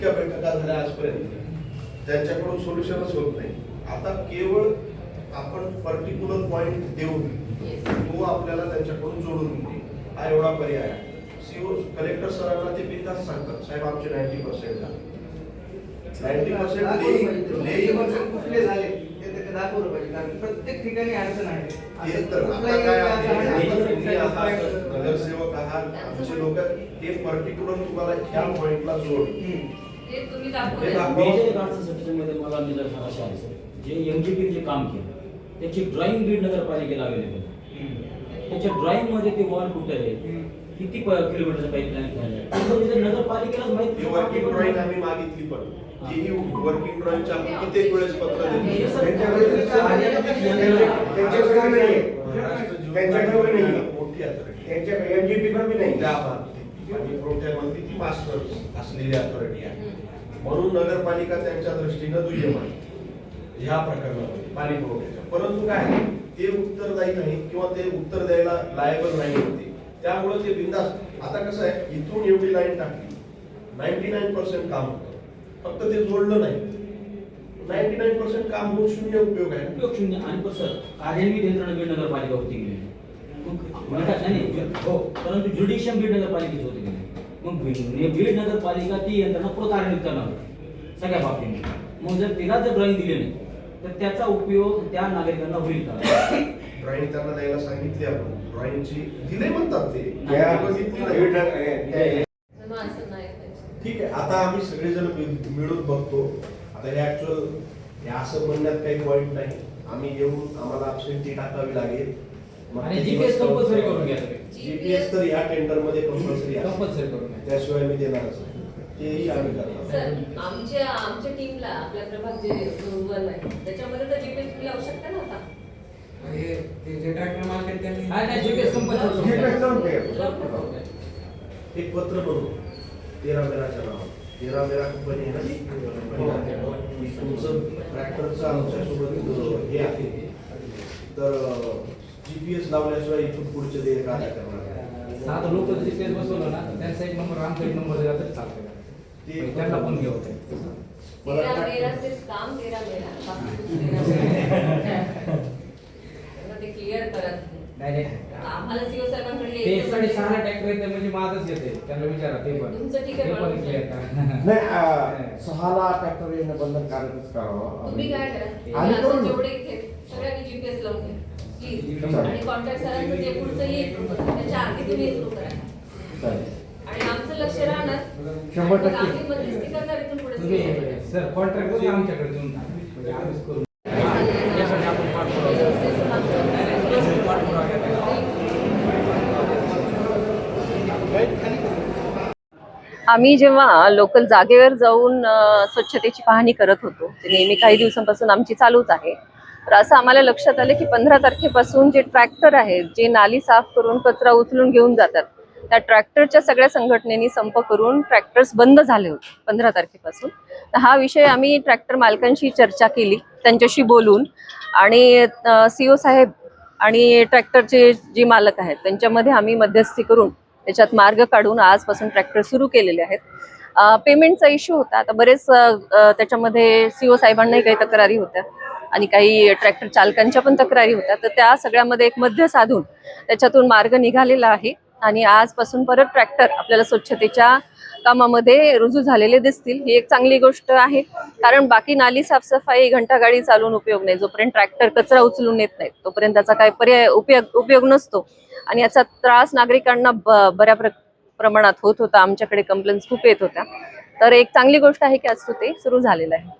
इतक्या बैठका झाल्या आजपर्यंत. त्यांच्याकडून सोल्युशनच होत नाही. आता केवळ आपण पर्टिक्युलर पॉइंट देऊन तो आपल्याला त्यांच्याकडून जोडून घे हा एवढा पर्याय आहे. सीओ कलेक्टर सरांना ते बिनधास्त सांगतात. साहेब आमचे नाईन्टी पर्सेंट नाईन्टी पर्सेंट कुठले झाले? ते ते दाखवलं पाहिजे. कारण प्रत्येक ठिकाणी अडचण आहे. ते. नगरसेवक आहात. आमचे लोक हे पर्टिक्युलर तुम्हाला ह्या पॉइंटला जोड. ते तुम्ही हे दाखवले दाखवा. मेजर गार्डन सिस्टममध्ये मला आहे सर जे एमजीपी जे काम केलं त्याची ड्रॉइंग बीड नगरपालिकेला अवेलेबल त्याच्या ड्रॉइंगमध्ये ते वॉल कुठे आहे किती किलोमीटरचं पाईपलाईन झालं नगरपालिकेलाच माहिती वर्किंग ड्रॉइंग आम्ही मागितली पण वर्किंग ड्रॉइंगच्या कित्येक वेळेस पत्र त्यांच्याकडे. त्यांच्याकडे एमजीपी पण नाही आणि प्रोट्यामध्ये ती मास्टर असलेली अथॉरिटी आहे. म्हणून नगरपालिका त्यांच्या दृष्टीनं दुय्यम आहे. ह्या प्रकरणामध्ये पाणी पुरवठ्याच्या परंतु काय आहे, ते उत्तरदायी नाही किंवा ते उत्तर द्यायला लायबल नाही होते. त्यामुळे ते बिंदास आता कसं आहे? इथून एवढी लाईन टाकली. नाईन्टी नाईन पर्सेंट काम होतं. फक्त ते जोडलं नाही. नाईन्टी नाईन पर्सेंट काम होऊन शून्य उपयोग आहे. उपयोग शून्य. आणि कसं? कार्यान्वित यंत्रणा नगरपालिका होती हो परंतु ज्युडिशियम बीड नगरपालिकेची होती मग बीड नगरपालिका ती यंत्रणा पुढे कार्यान्वित करणार होती सगळ्या बाबतीमध्ये मग जर तिला जर ड्रॉइंग दिले नाही तर त्याचा उपयोग त्या नागरिकांना होईल का? ड्रॉइंग त्यांना द्यायला सांगितली आपण. ड्रॉइंगची दिले म्हणतात ते. ठीक आहे. आता आम्ही सगळेजण मिळ- मिळून बघतो. आता हे ऍक्च्युअल हे असं म्हणण्यात काही पॉईंट नाही. आम्ही येऊन आम्हाला आपली टाकावी लागेल. आणि कंपल्सरी करून घ्या तुम्ही. जीपीएस तर या टेंडरमध्ये कंपल्सरी आहे. कंपल्सरी करून घ्या. त्याशिवाय मी देणारच नाही. तेही आम्ही करणार सर आमच्या आमच्या टीमला आपल्या प्रभाग जे वन आहे त्याच्यामध्ये तर जीपीएस तुम्ही लावू शकता ना आता? हे ते जे ट्रॅक्टर मार्केट त्यांनी नाही, नाही, GPS कंपल्सरी करून घ्या. GPS लावून ठेव. लावू. एक पत्र बनवू तेरा मेराच्या नावावर. तेरा मेरा कंपनी आहे ना? ती तुमचं ट्रॅक्टरचं आमच्यासोबत हे आहे. तर जीपीएस लावल्याशिवाय इथून पुढचे ते कार्य करणार. साधं लोक जर GPS बसवलं ना तर त्यांचा एक नंबर आमचा एक नंबर दिला तरी चालतं ते- त्यांना पण घेऊ तेरा मेरा सिर्फ काम तेरा मेरा. बाकी कुछ मेरा त्यांना ते क्लिअर करत नाही. आम्हाला सीओ साहेबांकडे ते यायचं साडे सहा म्हणजे- ट्रॅक्टर येते म्हणजे माझच येते. त्यांना विचारा ते पण. तुमचं ठीक आहे, ते पण म्हणून. clear करा. नाही अं, सहाला ट्रॅक्टर येणं बंधनकारकच करावं. तुम्ही काय करा? तुम्ही आता जेवढे जीपीएस लावून आणि कॉन्ट्रॅक्ट सरांचं जे पुढचं येईल त्याच्या आधी तुम्ही सुरू करा. आणि आमचं लक्ष राहणार. शंभर. आम्ही मध्यस्थी करणार इथून पुढे तुम्ही सर कॉन्ट्रॅक्ट आमच्याकडे देऊन म्हणजे करू. आम्ही जेव्हा लोकल जागेवर जाऊन स्वच्छतेची पाहणी करत होतो ते नेहमी काही दिवसांपासून आमची चालूच आहे. तर असं आम्हाला लक्षात आलं की पंधरा तारखेपासून जे ट्रॅक्टर आहेत जे नाली साफ करून कचरा उचलून घेऊन जातात त्या ट्रॅक्टरच्या सगळ्या संघटनेनी संप करून ट्रॅक्टर्स बंद झाले होते पंधरा तारखेपासून. तर हा विषय आम्ही ट्रॅक्टर मालकांशी चर्चा केली त्यांच्याशी बोलून आणि सी ओ साहेब आणि ट्रॅक्टरचे जे मालक आहेत त्यांच्यामध्ये आम्ही मध्यस्थी करून त्याच्यात मार्ग काढून आजपासून ट्रॅक्टर सुरू केलेले आहेत. पेमेंटचा इश्यू होता. आता बरेच त्याच्यामध्ये सी त्याच्यामध्ये साहेबांनाही काही तक्रारी होत्या. आणि काही ट्रॅक्टर चालकांच्या पण तक्रारी होत्या. तर त्या सगळ्यामध्ये एक मध्य साधून त्याच्यातून मार्ग निघालेला आहे. आणि आजपासून परत ट्रॅक्टर आपल्याला स्वच्छतेच्या कामामध्ये रुजू झालेले दिसतील. ही एक चांगली गोष्ट आहे. कारण बाकी नाली साफसफाई घंटागाडी चालवून उपयोग नाही. जोपर्यंत ट्रॅक्टर कचरा उचलून येत नाही तोपर्यंत त्याचा काय पर्याय उपयोग उपयोग नसतो. आणि याचा त्रास नागरिकांना ब बऱ्या प्र प्रमाणात होत होता. आमच्याकडे कंप्लेंट्स खूप येत होत्या. तर एक चांगली गोष्ट आहे की आज तो ते सुरू झालेलं आहे.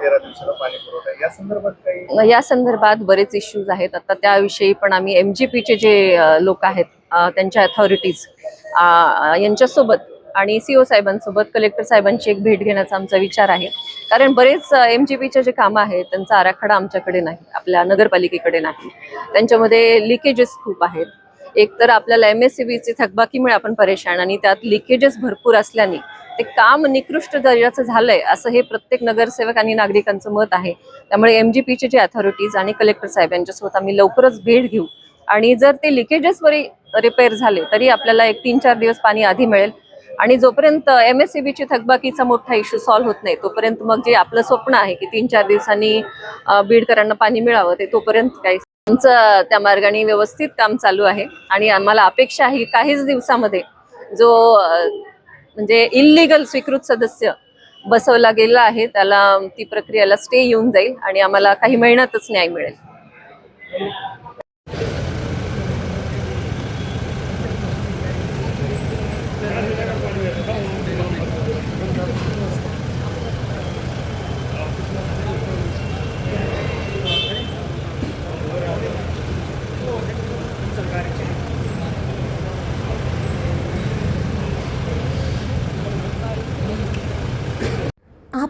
तेरा दिवसाला पाणी पुरवठा या संदर्भात काही या संदर्भात बरेच इश्यूज आहेत. आता त्याविषयी पण आम्ही एम जी पीचे जे लोक आहेत त्यांच्या अथॉरिटीज यांच्यासोबत आणि सी ओ साहेबांसोबत कलेक्टर साहेबांची एक भेट घेण्याचा आमचा विचार आहे. कारण बरेच एम जी पीचे जे कामं आहेत त्यांचा आराखडा आमच्याकडे नाही आपल्या नगरपालिकेकडे नाही. त्यांच्यामध्ये लिकेजेस खूप आहेत. एक तर आपल्याला एम एस सी बीची थकबाकीमुळे आपण परेशान आणि त्यात लिकेजेस भरपूर असल्याने ते काम निकृष्ट दर्जाचं झालंय असं हे प्रत्येक नगरसेवक आणि नागरिकांचं मत आहे. त्यामुळे एम जी पीचे जे अथॉरिटीज आणि कलेक्टर साहेब यांच्यासोबत आम्ही लवकरच भेट घेऊ. आणि जर ते लिकेजेस वरी रिपेअर झाले तरी आपल्याला एक तीन चार दिवस पाणी आधी मिळेल. आणि जोपर्यंत एम एस सी बीची थकबाकीचा मोठा इश्यू सॉल्व्ह होत नाही तोपर्यंत मग जे आपलं स्वप्न आहे की तीन चार दिवसांनी बीडकरांना पाणी मिळावं ते तोपर्यंत काही आमचं त्या मार्गाने व्यवस्थित काम चालू आहे. आणि आम्हाला अपेक्षा आहे काहीच दिवसामध्ये जो म्हणजे इल्लीगल स्वीकृत सदस्य बसवला गेला आहे त्याला ती प्रक्रियाला स्टे येऊन जाईल आणि आम्हाला काही महिन्यातच न्याय मिळेल.